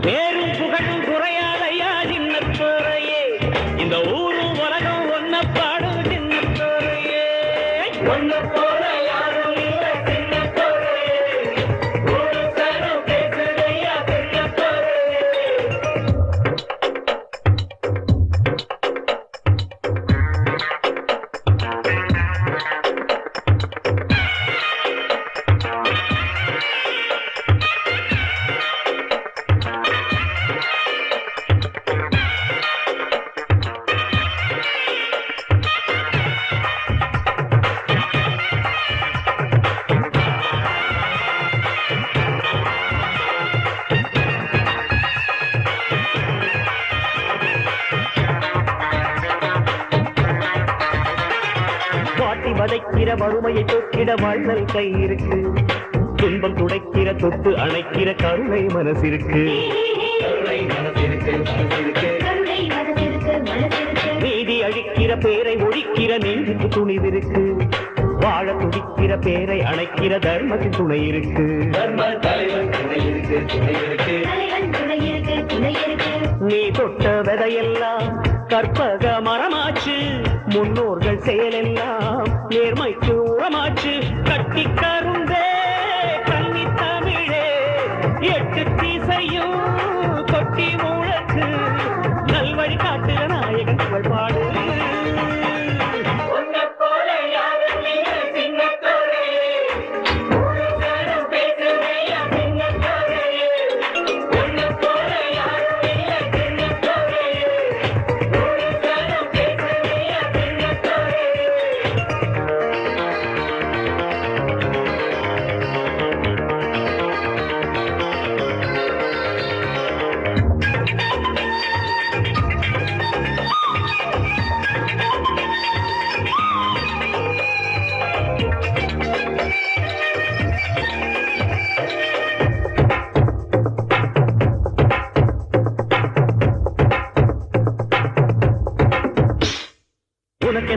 பேர் வறுமையை வாழ்தல் கை இருக்கு துன்பம் துடைக்கிற தொட்டு அணைக்கிற கருணை மனசு மனசிருக்கு நீதி அழிக்கிற பேரை ஒழிக்கிற நீதிக்கு துணிவிருக்கு. வாழ துடிக்கிற பேரை அணைக்கிற தர்மத்தின் துணை இருக்கு நீ தொட்ட விதையெல்லாம் கற்பக மரமாச்சு.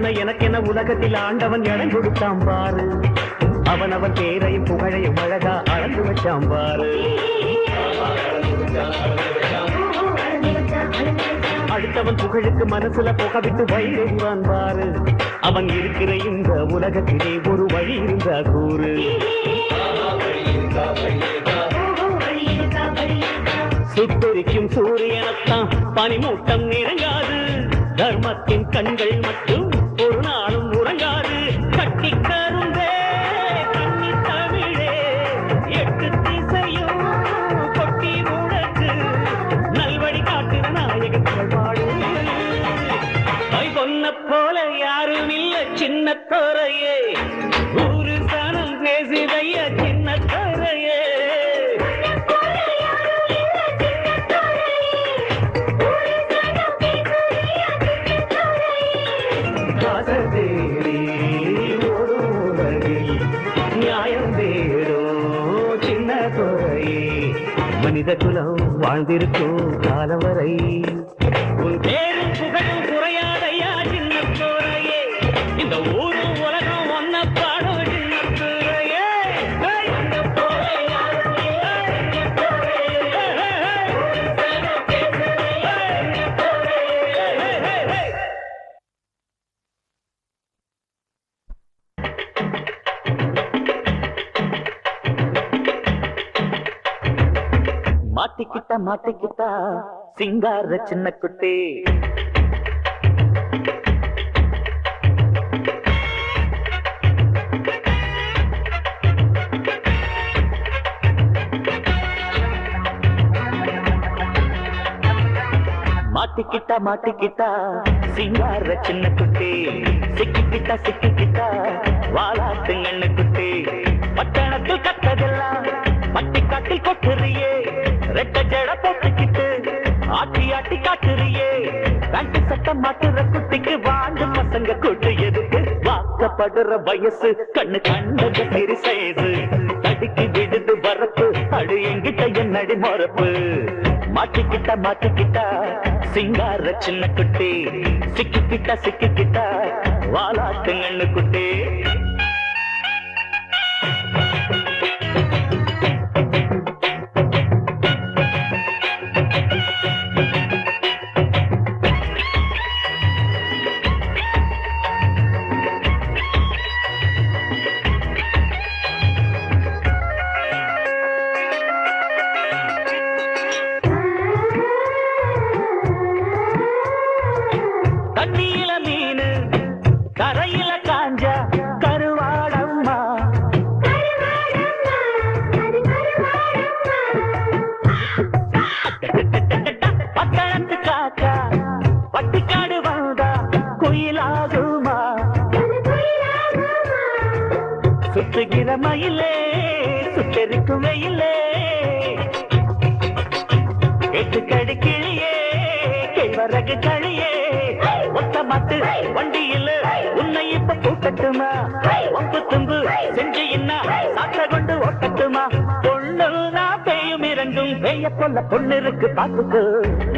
எனக்கு எனக்கென உலகத்தில் ஆண்டவன் இடம் கொடுத்தான் பாரு. அவன் அவன் பேரையும் புகழையும் அழகா அளந்து வச்சான் பாரு. அடுத்தவன் புகழுக்கு மனசுல புக விட்டு வயிறுவான் பாரு. அவன் இருக்கிற இந்த உலகத்திலே ஒரு வழி இருந்தா கூறு. ஓஹோ சுத்தரிக்கும் சூரியனத்தான் பனிமூட்டம் நிறைங்காது தர்மத்தின் கண்கள் மட்டும் ஒரு நாளும் வாழ்ந்திருக்கும் காலம் வரை. மாட்டிக்கிட்டா மாட்டிக்கிட்டா? சிங்கார சின்ன குட்டி. மாட்டிக்கிட்டா மாட்டிக்கிட்டா? சிங்கார சின்ன குட்டி. சிக்கிக்கிட்டா சிக்கிக்கிட்டா? வாலாட்டுங்கண்ணு குட்டி. பட்டணத்தில் கத்ததெல்லாம் பட்டிக்காட்டில் கொட்டுறியே. ரெட்ட ஜட போட்டுக்கிட்டு ஆட்டி ஆட்டி காட்டுறியே பேண்ட் சட்டம் மாட்டுற குட்டிக்கு வாழ்ந்து பசங்க கூட்டு எதுக்கு? வாக்கப்படுற வயசு கண்ணு கண்டது பெரிய சைஸு தடுக்கி விடுது வரப்பு அடு எங்கிட்ட என்னடி மறப்பு. மாட்டிக்கிட்ட மாட்டிக்கிட்டா சிங்கார சின்ன குட்டி சிக்கிக்கிட்டா சிக்கிக்கிட்ட வாலாட்டுங்கண்ணு குட்டி. சுற்றுகிற மயிலே சுட்டெரிக்கும் வெயிலே. எட்டுக்கடி கிளியே கைவரகு களியே. ஒத்த மாட்டு வண்டியில் உன்னை இப்ப பூக்கட்டுமா ஒப்பு தும்பு செஞ்சு என்ன? சாத்த கொண்டு ஓட்டட்டுமா? பொண்ணு பெய்யும் இரண்டும் பெய்ய போல பொண்ணு இருக்கு பாத்துக்கு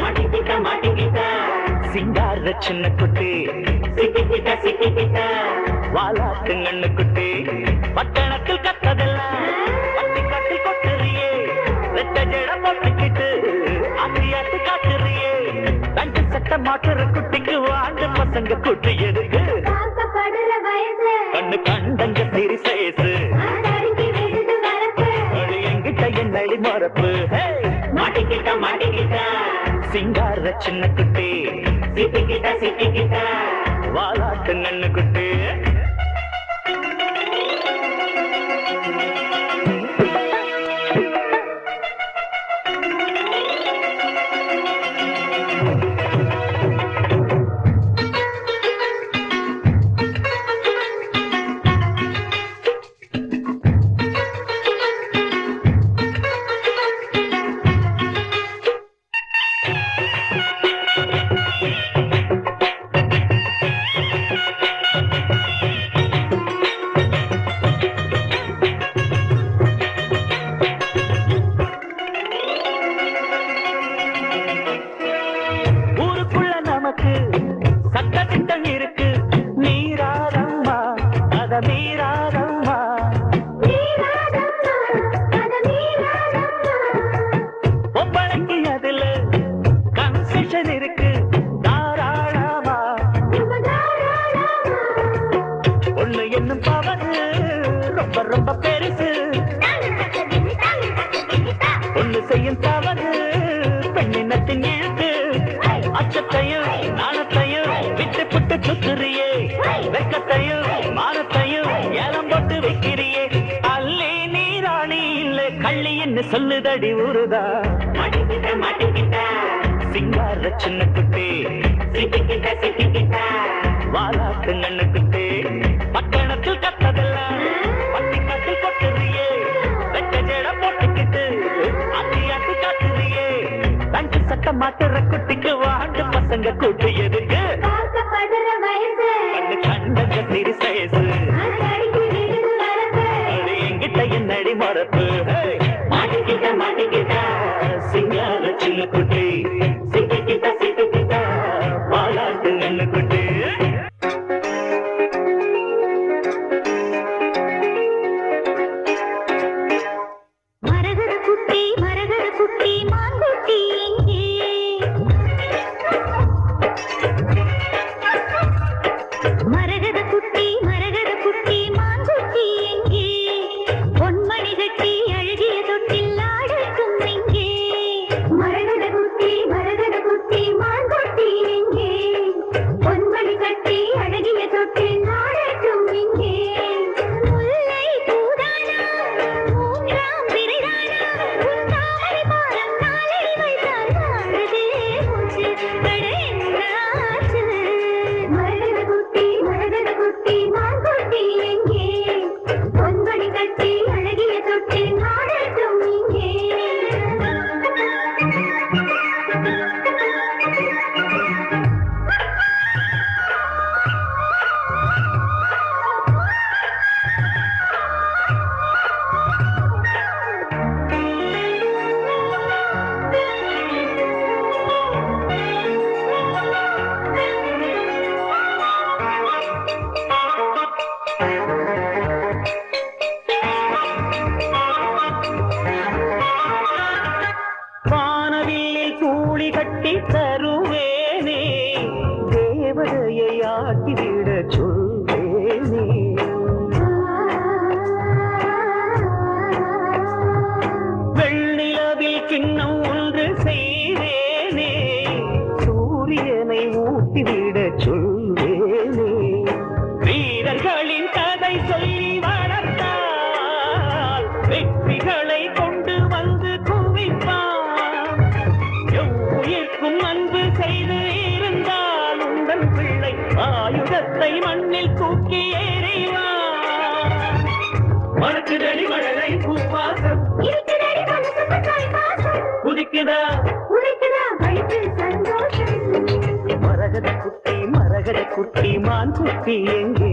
மாட்டிக்கிட்ட மாட்டிக்கிட்ட. சிங்கார சின்ன குட்டி. சிக்கிக்கிட்ட சிக்கிக்கிட்ட. வாலாட்டு கண்ணு குட்டி. பட்டணத்தில் கத்ததெல்லாம் பட்டி கட்டி கொட்டுறியே. ரெட்ட ஜட போட்டுக்கிட்டு ஆத்தியாத்து காட்டுறியே தண்டு சட்ட மாட்டுற குட்டிக்கு வாண்டு பசங்க குட்டி எதுக்கு கண்ணு கண்டங்க திரி சேசு. எங்கிட்ட என்னடி மறப்பு. ஹே! மாட்டிக்கிட்ட மாட்டிக்கிட்ட சிங்கார சின்ன குட்டி. சிக்கிக்கிட்ட? சிக்கிக்கிட்ட வாலாட்டு கண்ணு பொம்பளைக்கு கன்ஃபியூஷன் கன்செஷன் இருக்கு. தாராளமா. ஒண்ணு என்னும் பவரு ரொம்ப ரொம்ப பெருசு. ஒண்ணு செய்யும் தவறு பெண்ணினத்தின் இழுத்து அச்சத்தையும் நாணத்தையும் விட்டு புட்டு சுத்துறியே. வெக்கத்தையும் மானத்தையும் ஏலம் போட்டு வைக்கிறியே. அல்லி நீராணி இல்ல கள்ளி என்ன சொல்லுதடி உருதா சிங்கார சின்ன குட்டி. சிக்கிக்கிட்ட சிக்கிக்கிட்ட வாலாட்டு கண்ணு குட்டி. பட்டணத்தில் கத்ததெல்லாம் பட்டி கட்டி கொட்டுறியே வெட்ட ஜட போட்டுக்கிட்டு அத்தி அத்தி காட்டுறியே தண்டு சட்ட மாட்டுற குட்டிக்கு வாண்டு பசங்க கூட்டு எதுக்கு விடச் சொல் தொப்பி எங்கே?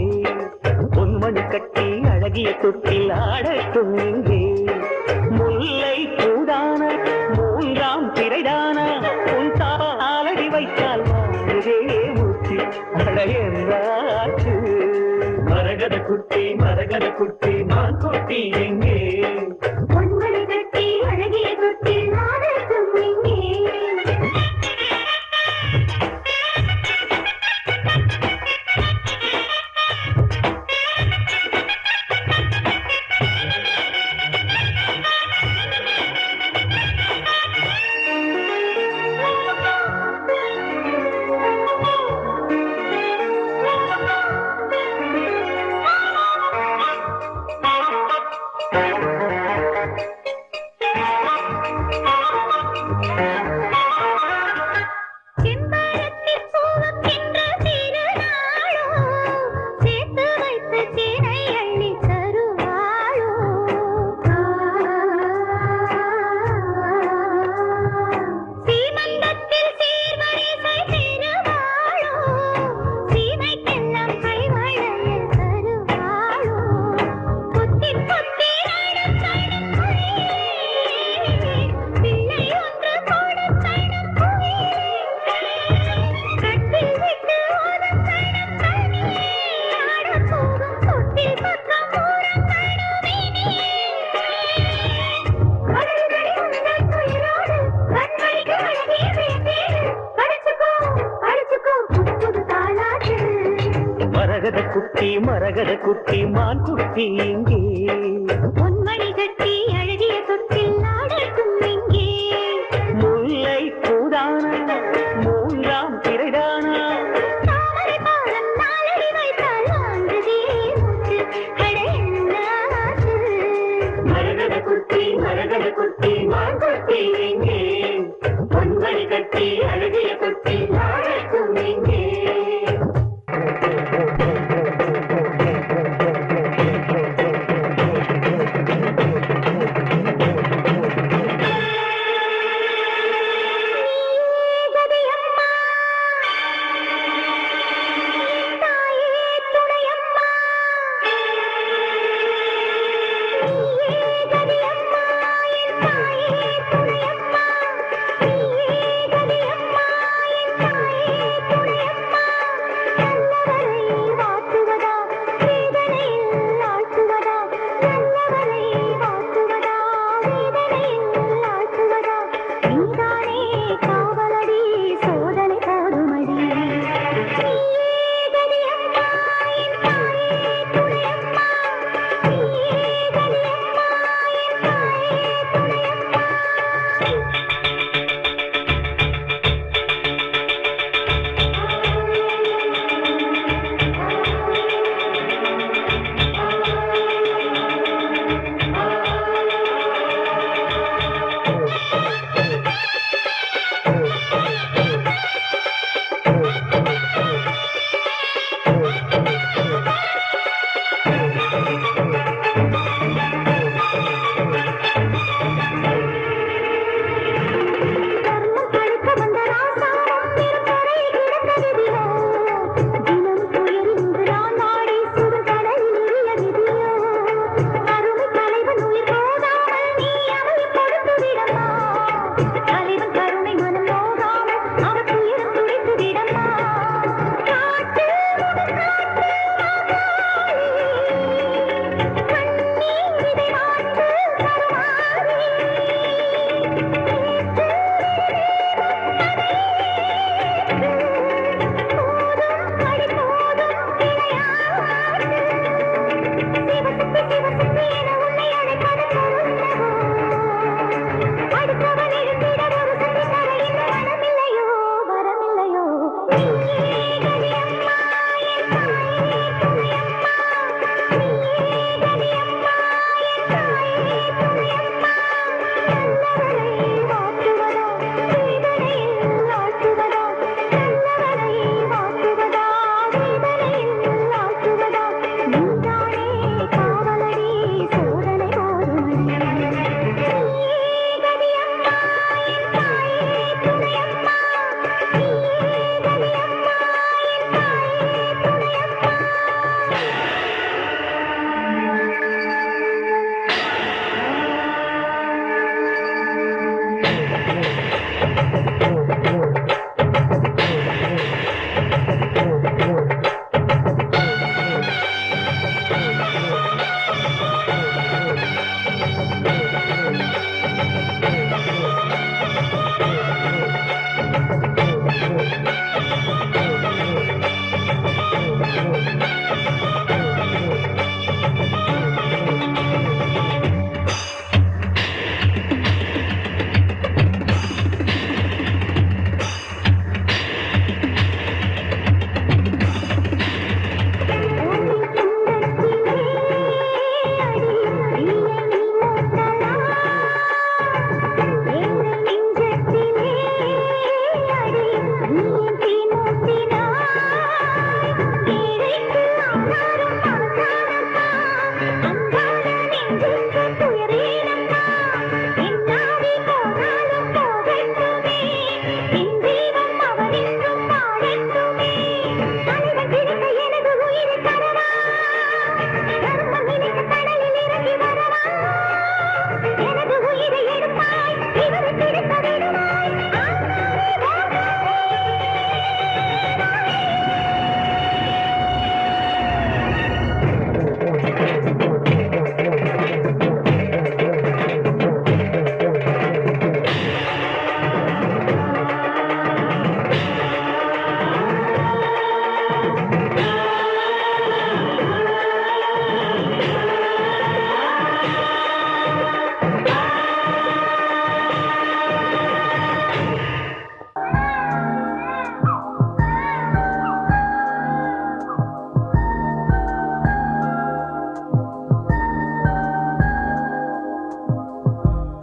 பொன்மணி கட்டி அழகிய தொட்டில் ஆடட்டும் எங்கே?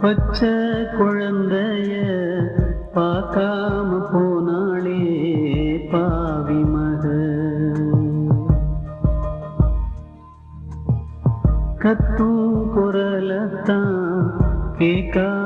பச்சை குழந்தைய பார்க்காம போனாளே பாவி மக. கத்தும் குரலத்தான் கேட்காம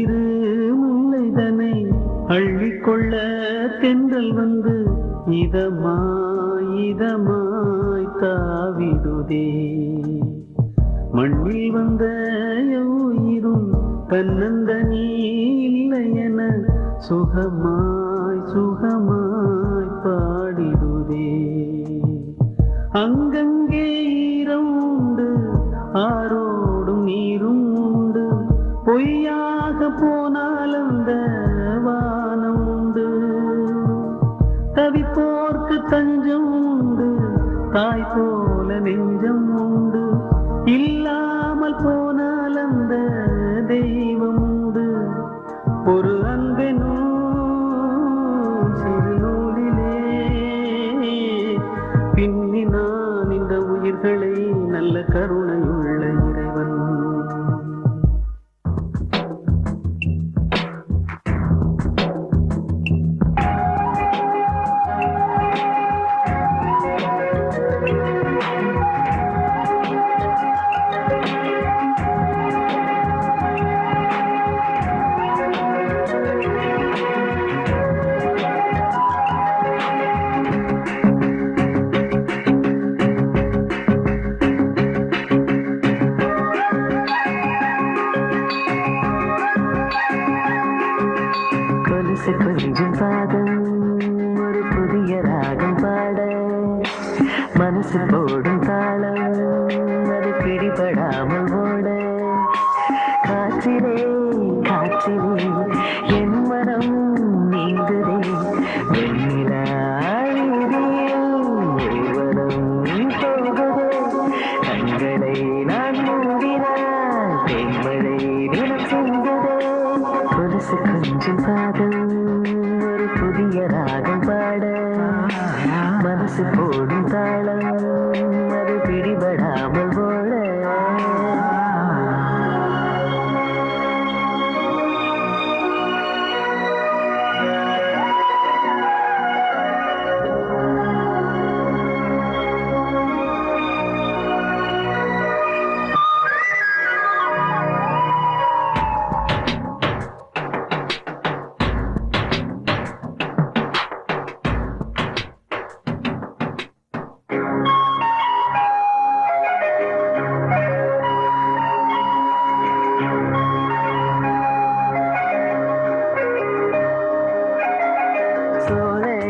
சின்னஞ்சிறு முல்லைதனை அள்ளிக்கொள்ள தென்றல் வந்து இதமாய் இதமாய் தாவிடுதே. மண்ணில் வந்த உயிரும் தன்னந்தனி இல்லை என சுகமாய் சுகமாய் பாடிடுதே. அங்கங்கே ஈரம் உண்டு ஆரோடும் நீரும் பொய்யாக போனால் அந்த வானம் உண்டு. தவிப்போர்க்கு தஞ்சம் உண்டு தாய் போல நெஞ்சம் உண்டு. இல்லாமல் போனால் அந்த தெய்வம் உண்டு. ஒரு அன்பெனும் சிறு நூலிலே பின்னி நான் இந்த உயிர்களை நல்ல கரு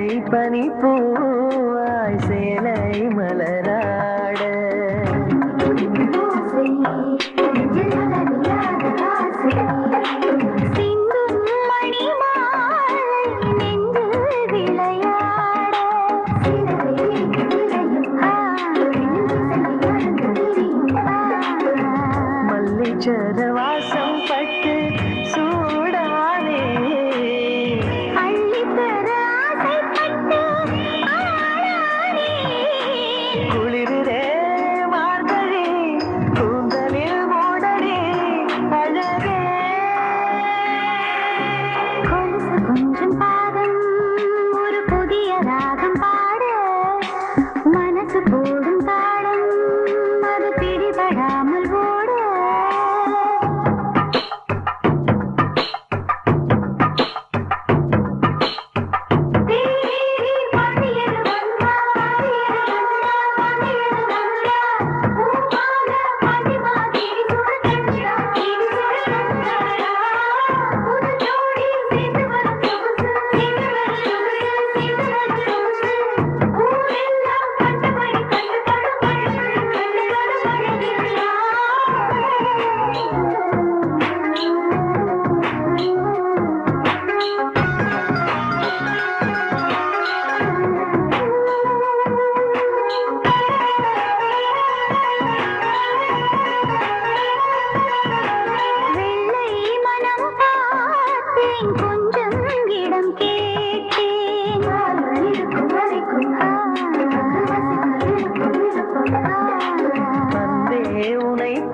சோலை பனி பூவாய் சேலை மலராட.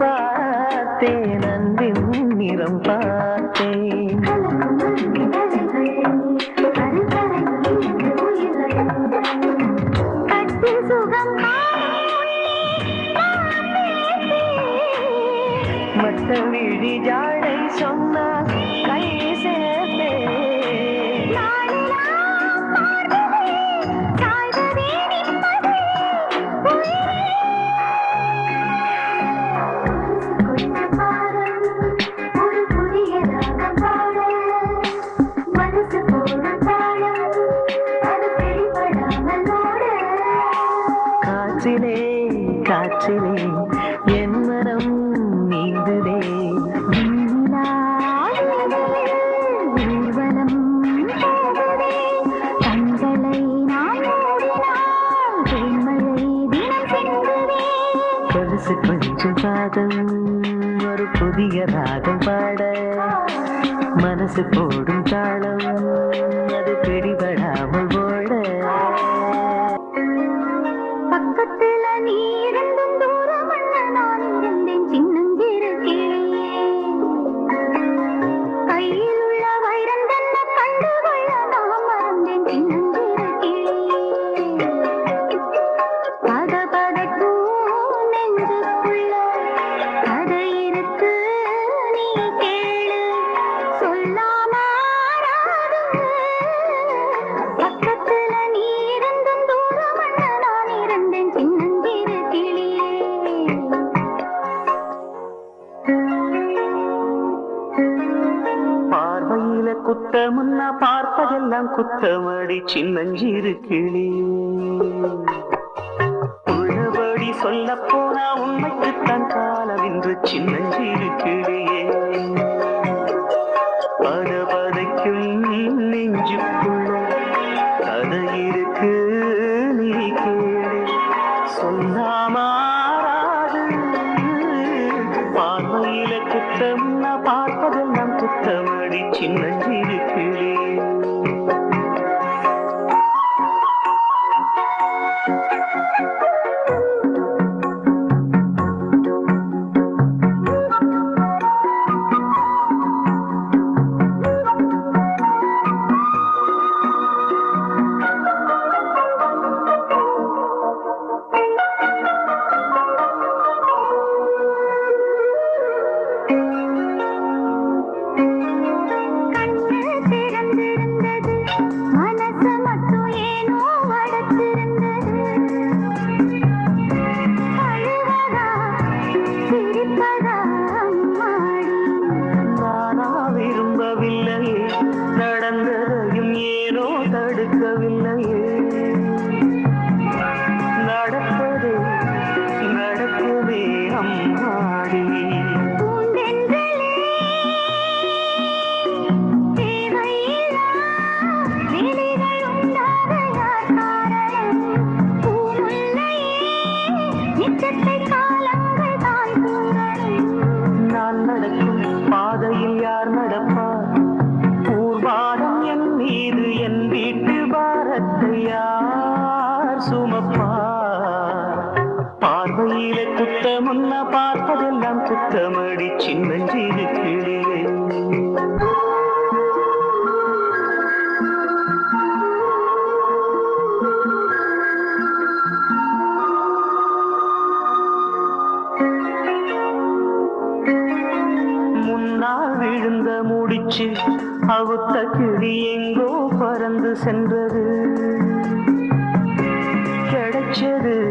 பார்த்தேன். அன்பின் நிறம் பார்த்தேன். ஆசை பஞ்சபாதம் ஒரு புதிய ராகம் பாட. மனசு போடும் தாளம் அது பிடிபடாமல் உளவடி சின்னஞ்சிறு கிளி. உளவடி சொல்ல போனா உண்மைக்குத்தான் காலவின்று சின்னஞ்சிறு கிளியே. சுத்தமடி சின்னஞ்சிறு கிளியே. விழுந்த கிளி எங்கோ பறந்து சென்றது. கிடைச்சது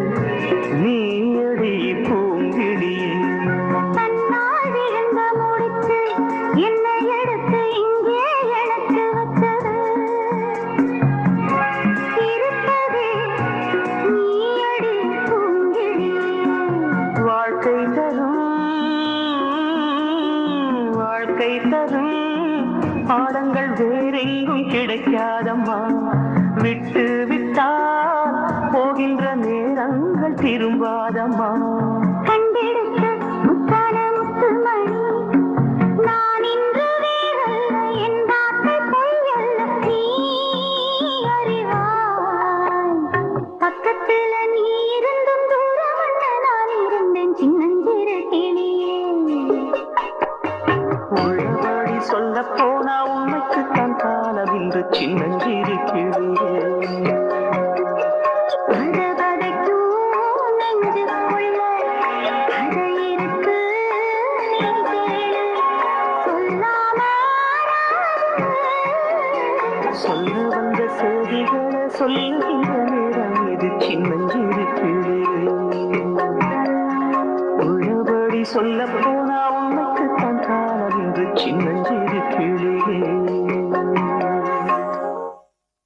அவள் திரும்பாதம்மா. கண்டெடுத்த முத்தான முத்துமணி நான் இன்று வேறல்ல என் கையல்ல நீ அறிவாய். பக்கத்துல நீ இருந்தும் தூரம் சின்னஞ்சி